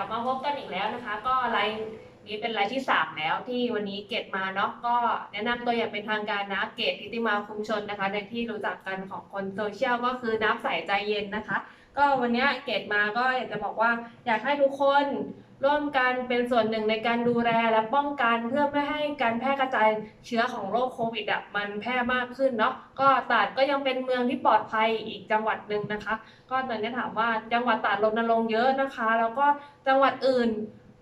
ลับมาพบกันอีกแล้วนะคะ ก็ไลน์นี้เป็นไลน์ที่สามแล้วที่วันนี้เกตมาเนาะก็แนะนำตัวอย่างเป็นทางการนะเกตทิติมาคุมชนนะคะในที่รู้จักกันของคนโซเชียลก็คือนับใส่ใจเย็นนะคะ ก็วันนี้เกตมาก็อยากจะบอกว่าอยากให้ทุกคน ร่วมกันเป็นส่วนหนึ่งในการดูแลและป้องกันเพื่อไม่ให้การแพร่กระจายเชื้อของโรคโควิดอะมันแพร่มากขึ้นเนาะก็ตราดก็ยังเป็นเมืองที่ปลอดภัยอีกจังหวัดหนึ่งนะคะ ก็ตอนนี้ถามว่าจังหวัดตราดรณรงค์เยอะนะคะ แล้วก็จังหวัดอื่น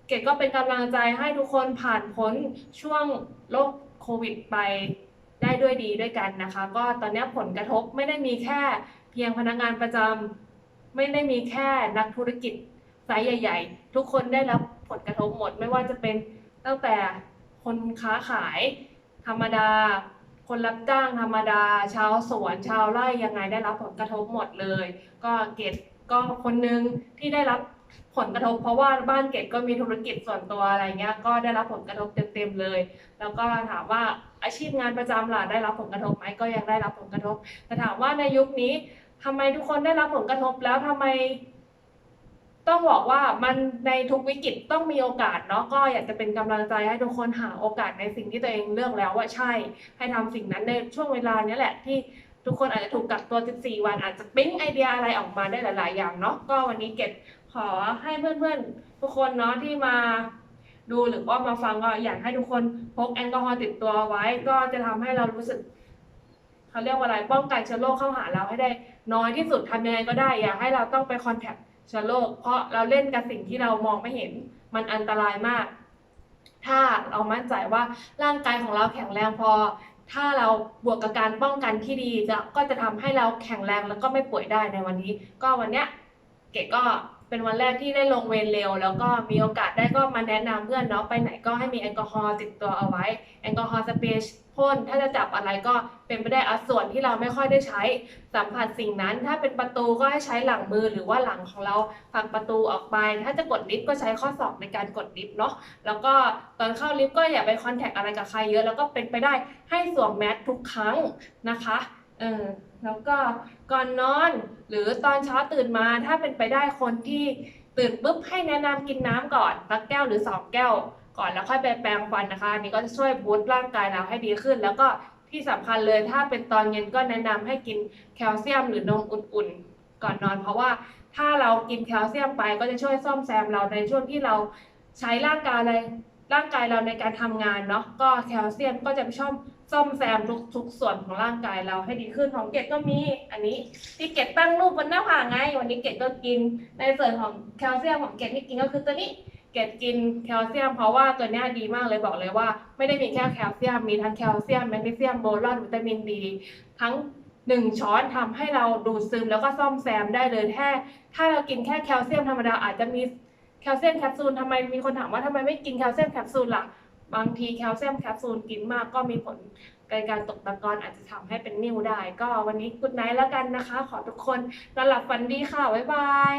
เกดก็เป็นกำลังใจให้ทุกคนผ่านพ้นช่วงโรคโควิดไปได้ด้วยดีด้วยกันนะคะ ก็ตอนนี้ผลกระทบไม่ได้มีแค่ เพียงพนักงานประจำไม่ได้มีแค่นักธุรกิจ ไซส์ใหญ่ ๆ ทุกคนได้รับผลกระทบหมด ไม่ว่าจะเป็นตั้งแต่คนค้าขาย ธรรมดา คนรับจ้างธรรมดา ชาวสวนชาวไร่ยังไงได้รับผลกระทบหมดเลย ก็เกดก็คนหนึ่งที่ได้รับผลกระทบ เพราะว่าบ้านเกดก็มีธุรกิจส่วนตัวอะไรเงี้ย ก็ได้รับผลกระทบเต็มๆเลย แล้วก็ถามว่าอาชีพงานประจำล่ะได้รับผลกระทบไหมก็ยังได้รับผลกระทบ แต่ถามว่าในยุคนี้ทำไมทุกคนได้รับผลกระทบแล้วทำไม ต้องบอกว่ามันในทุกวิกฤตต้องมีโอกาสเนาะก็อยากจะเป็นกำลังใจให้ทุกคนหาโอกาสในสิ่งที่ตัวเองเลือกแล้วว่าใช่ ให้ทำสิ่งนั้นในช่วงเวลานี้แหละที่ทุกคนอาจจะถูกกักตัว 14 วันอาจจะปิ๊งไอเดียอะไรออกมาได้หลาย ๆ อย่างเนาะก็วันนี้เก็บขอให้เพื่อน ๆ ทุกคนเนาะที่มาดูหรือว่ามาฟังก็อยากให้ทุกคนพกแอลกอฮอล์ติดตัวไว้ ก็จะทำให้เรารู้สึกเขาเรียกว่าอะไรป้องกันเชื้อโรคเข้าหาเราให้ได้น้อยที่สุดทำยังไงก็ได้อย่าให้เราต้องไปคอนแทค เชื้อโรคเพราะเราเล่นกับสิ่งที่เรามองไม่เห็นมันอันตรายมาก ถ้าเรามั่นใจว่าร่างกายของเราแข็งแรงพอ ถ้าเราบวกกับการป้องกันที่ดีจะก็จะทำให้เราแข็งแรงแล้วก็ไม่ป่วยได้ในวันนี้ ก็วันเนี้ย เก๋ก็เป็นวันแรกที่ได้ลงเวรเร็ว แล้วก็มีโอกาสได้ก็มาแนะนำเพื่อนเนาะไปไหนก็ให้มีแอลกอฮอล์ติดตัวเอาไว้ แอลกอฮอล์สเปรย์พ่นถ้าจะจับอะไรก็เป็นไปได้เอาส่วนที่เราไม่ค่อยได้ใช้สัมผัสสิ่งนั้น ถ้าเป็นประตูก็ให้ใช้หลังมือหรือว่าหลังของเราผักประตูออกไป ถ้าจะกดลิฟต์ก็ใช้ข้อศอกในการกดลิฟต์เนาะแล้วก็ตอนเข้าลิฟต์ก็อย่าไปคอนแทคอะไรกับใครเยอะแล้วก็เป็นไปได้ให้สวมแมสทุกครั้งนะคะ เออแล้วก็ก่อนนอนหรือตอนเช้าตื่นมาถ้าเป็นไปได้คนที่ตื่นปุ๊บให้แนะนำกินน้ำก่อนสักแก้วหรือสองแก้ว ก่อนแล้วค่อยไปแปรงฟันนะคะอันนี้ก็จะช่วยบูสต์ร่างกายเราให้ดีขึ้น แล้วก็ที่สำคัญเลยถ้าเป็นตอนเย็นก็แนะนำให้กินแคลเซียมหรือนมอุ่นๆ ก่อนนอน เพราะว่าถ้าเรากินแคลเซียมไปก็จะช่วยซ่อมแซมเราในช่วงที่เราใช้ร่างกายอะไร่างกายเราในการทำงานเนาะก็แคลเซียมก็จะไปช่อมซ่อมแซมทุกทุกส่วนของร่างกายเราให้ดีขึ้นของเกดก็มีอันนี้ที่เกดตั้งรูปบนหน้าผากไงวันนี้เกดก็กินในส่วนของแคลเซียมของเกดที่กินก็คือตัวนี้เกดกินแคลเซียมเพราะว่าตัวเนี้ดีมากเลยบอกเลยว่า ไม่ได้มีแค่แคลเซียมมีทั้งแคลเซียมแมกนีเซียมโบรอนวิตามินดี ทั้งหนึ่งช้อนทำให้เราดูดซึมแล้วก็ซ่อมแซมได้เลยแค่ถ้าเรากินแค่แคลเซียมธรรมดาอาจจะมี แคลเซียมแคปซูลทำไมมีคนถามว่าทำไมไม่กินแคลเซียมแคปซูลล่ะ บางทีแคลเซียมแคปซูลกินมากก็มีผลในการตกตะกอนอาจจะทำให้เป็นนิ่วได้ ก็วันนี้กุดไนท์แล้วกันนะคะ ขอทุกคนนอนหลับฝันดีค่ะ บ๊ายบาย